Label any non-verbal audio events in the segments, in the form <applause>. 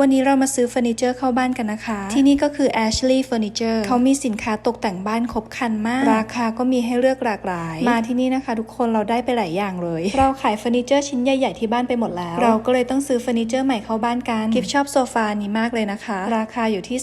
วันนี้เรามาซื้อเฟอร์นิเจอร์เข้าบ้านกันนะคะ ที่นี่ก็คือ Ashley Furniture เขามีสินค้าตกแต่งบ้านครบครันมาก ราคาก็มีให้เลือกหลากหลาย มาที่นี่นะคะ ทุกคนเราได้ไปหลายอย่างเลย เราขายเฟอร์นิเจอร์ชิ้นใหญ่ๆที่บ้านไปหมดแล้ว เราก็เลยต้องซื้อเฟอร์นิเจอร์ใหม่เข้าบ้านกันกิฟชอบโซฟานี้มากเลยนะคะ ราคาอยู่ที่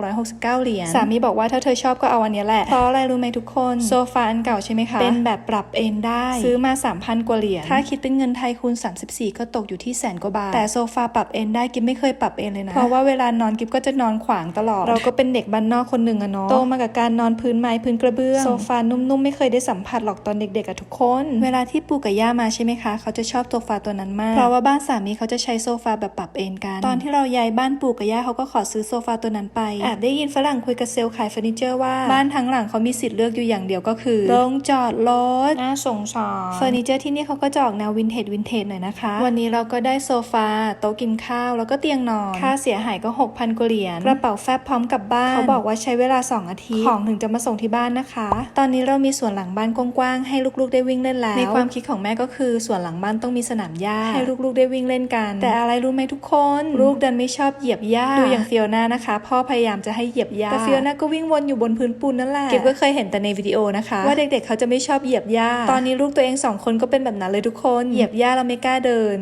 2,669 เหรียญสามีบอกว่าถ้าเธอชอบก็เอาอันเนี้ยแหละเพราะอะไรรู้ไหมทุกคนโซฟาอันเก่าใช่ไหมคะเป็นแบบปรับเอนได้ซื้อมา 3,000 กว่าเหรียญถ้าคิดเป็นเงินไทยคูณ 34 ก็ตกอยู่ที่แสนกว่าบาทแต่โซฟาปรับเอนได้กิฟไม่เคยปรับเอนเลยนะ เพราะว่าเวลานอนกิฟก็จะนอนขวางตลอด เราก็เป็นเด็กบ้านนอกคนหนึ่งอะเนาะ โตมากับการนอนพื้นไม้พื้นกระเบื้อง โซฟานุ่มๆ ไม่เคยได้สัมผัสหรอกตอนเด็กๆอะทุกคน เวลาที่ปู่กับย่ามาใช่ไหมคะ เขาจะชอบโซฟาตัวนั้นมาก เพราะว่าบ้านสามีเขาจะใช้โซฟาแบบปรับเอนกัน ตอนที่เราย้ายบ้านปู่กับย่าเขาก็ขอซื้อโซฟาตัวนั้นไป แอบได้ยินฝรั่งคุยกับเซลล์ขายเฟอร์นิเจอร์ว่าบ้านทั้งหลังเขามีสิทธิ์เลือกอยู่อย่างเดียวก็คือโรงจอดรถน่าสงสารเฟอร์นิเจอร์ที่นี่เขาก็จะออกแนววินเทจวินเทจหน่อยนะคะ วันนี้เราก็ได้โซฟาโต๊ะกินข้าวแล้วก็เตียงนอนค่าเสียหายก็ 6,000กว่าเหรียญ กระเป๋าแฟบพร้อมกลับบ้าน เขาบอกว่าใช้เวลา 2 อาทิตย์ ของถึงจะมาส่งที่บ้านนะคะ ตอนนี้เรามีสวนหลังบ้านกว้างๆ ให้ลูกๆได้วิ่งเล่นแล้ว ในความคิดของแม่ก็คือสวนหลังบ้านต้องมีสนามหญ้า ให้ลูกๆได้วิ่งเล่นกัน แต่อะไรรู้ไหมทุกคน ลูกดันไม่ชอบเหยียบหญ้า ดูอย่างฟิโอนานะคะ พ่อพยายามจะให้เหยียบหญ้า แต่ฟิโอนาก็วิ่งวนอยู่บนพื้นปูนนั่นแหละ เก็บก็เคยเห็นแต่ในวิดีโอนะคะ ว่าเด็กๆเขาจะไม่ชอบเหยียบหญ้า ตอนนี้ลูกตัวเองสองคนก็เป็นแบบนั้นเลยทุกคน เหยียบหญ้าแล้วไม่กล้าเดิน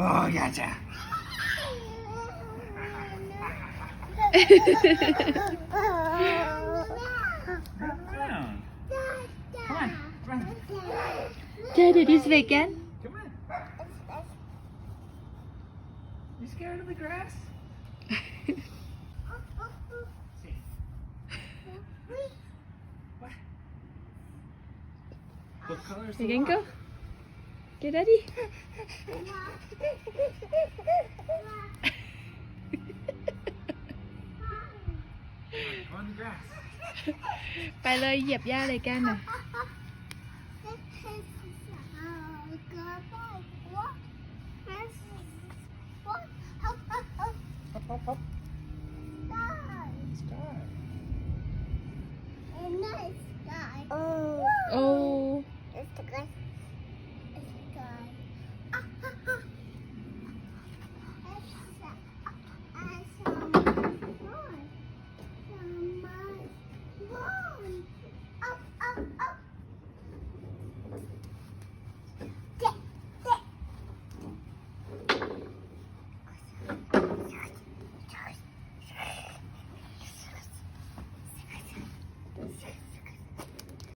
Oh, gotcha. Come on. Come on. Daddy, this way again? Come on. You scared of the grass? <laughs> What color is the You can rock? go. Get Daddy. Go on the grass. ไปเลยเหยียบหญ้าเลยกันน่ะ Hop, hop, hop. Sky.